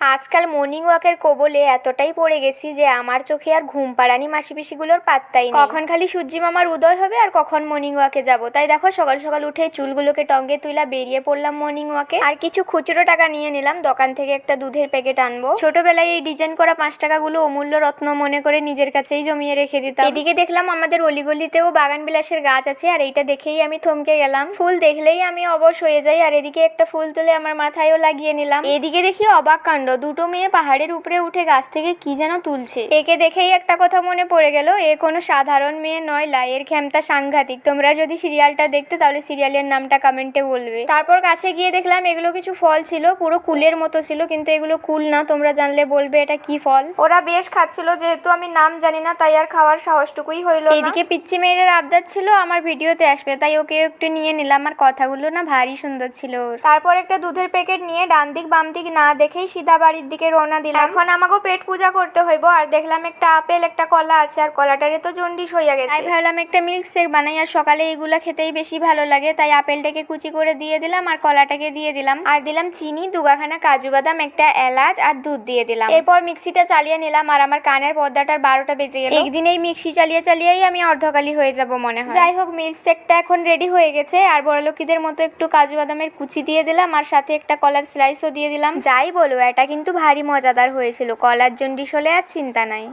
আজকাল মর্নিং ওয়াকের কবলে এতটাই পড়ে গেছি যে আমার চোখে আর ঘুম পাড়ানি মাসি পিসিগুলোর পাত্তাই নেই। কখন খালি সূর্যি মামার উদয় হবে আর কখন মর্নিং ওয়াকে যাব? তাই দেখো, সকাল সকাল উঠে চুলগুলোকে টঙ্গে তুইলা বেরিয়ে পড়লাম মর্নিং ওয়াকে আর কিছু খুচরো টাকা নিয়ে নিলাম, দোকান থেকে একটা দুধের প্যাকেট আনব। ছোটবেলায় এই ডিজাইন করা পাঁচ টাকাগুলো অমূল্য রত্ন মনে করে নিজের কাছেই জমিয়ে রেখে দিতাম। এদিকে দেখলাম আমাদের অলিগলিতেও বাগান বিলাসের গাছ আছে, আর এইটা দেখেই আমি থমকে গেলাম। ফুল দেখলেই আমি অবশ হয়ে যাই, আর এদিকে একটা ফুল তুলে আমার মাথায়ও লাগিয়ে নিলাম। এদিকে দেখি অবাক কাণ্ড। দুটো মেয়ে পাহাড়ের উপরে উঠে গাছ থেকে কি যেন তুলছে। একে দেখেই একটা কথা মনে পড়ে গেল, এ কোনো সাধারণ মেয়ে নয়, লাইয়ের ক্ষমতা সাংঘাতিক। তোমরা যদি সিরিয়ালটা দেখতে তাহলে সিরিয়ালের নামটা কমেন্টে বলবে। তারপর কাছে গিয়ে দেখলাম এগুলো কিছু ফল ছিল, পুরো কুলের মতো ছিল, কিন্তু এগুলো কুল না, তোমরা জানলে বলবে এটা কি ফল। ওরা বেশ খাচ্ছিল, যেহেতু আমি নাম জানি না, তাই আর খাওয়ার সাহসটুকুই হইল এদিকে পিচ্ছি মেয়ের আবদার ছিল, আমার ভিডিওতে আসবে, তাই ওকে একটু নিয়ে নিলাম, আর কথাগুলো না ভারী সুন্দর ছিল। তারপর একটা দুধের প্যাকেট নিয়ে ডান দিক বাম দিক না দেখেই সিধা বাড়ির দিকে রওনা দিলাম। এখন আমাকেও পেট পূজা করতে হইব আর দেখলাম একটা আপেল একটা কলা আছে আর কলাটারে তো জন্ডিস হইয়া গেছে। তাই ভাবলাম একটা মিল্ক শেক বানাই আর সকালে এইগুলা খেতেই বেশি ভালো লাগে তাই আপেলটাকে কুচি করে দিয়ে দিলাম আর কলাটাকে দিয়ে দিলাম। আর দিলাম চিনি দুগাখানা কাজু বাদাম একটা এলাচ আর দুধ দিয়ে দিলাম। এরপর মিক্সিটা চালিয়ে নিলাম আর আমার কানের পর্দাটার বারোটা বেজে গেল। একদিন এই মিক্সি চালিয়ে চালিয়েই আমি অর্ধকালি হয়ে যাব মনে হয়। যাই হোক মিল্ক শেকটা এখন রেডি হয়ে গেছে আর বড়লোকিদের মতো একটু কাজু বাদামের কুচি দিয়ে দিলাম আর সাথে একটা কলার স্লাইসও দিয়ে দিলাম। যাই বলো এটা কিন্তু ভারী মজাদার হয়েছিল। কলার জন্ডিস হলে আর চিন্তা নাই।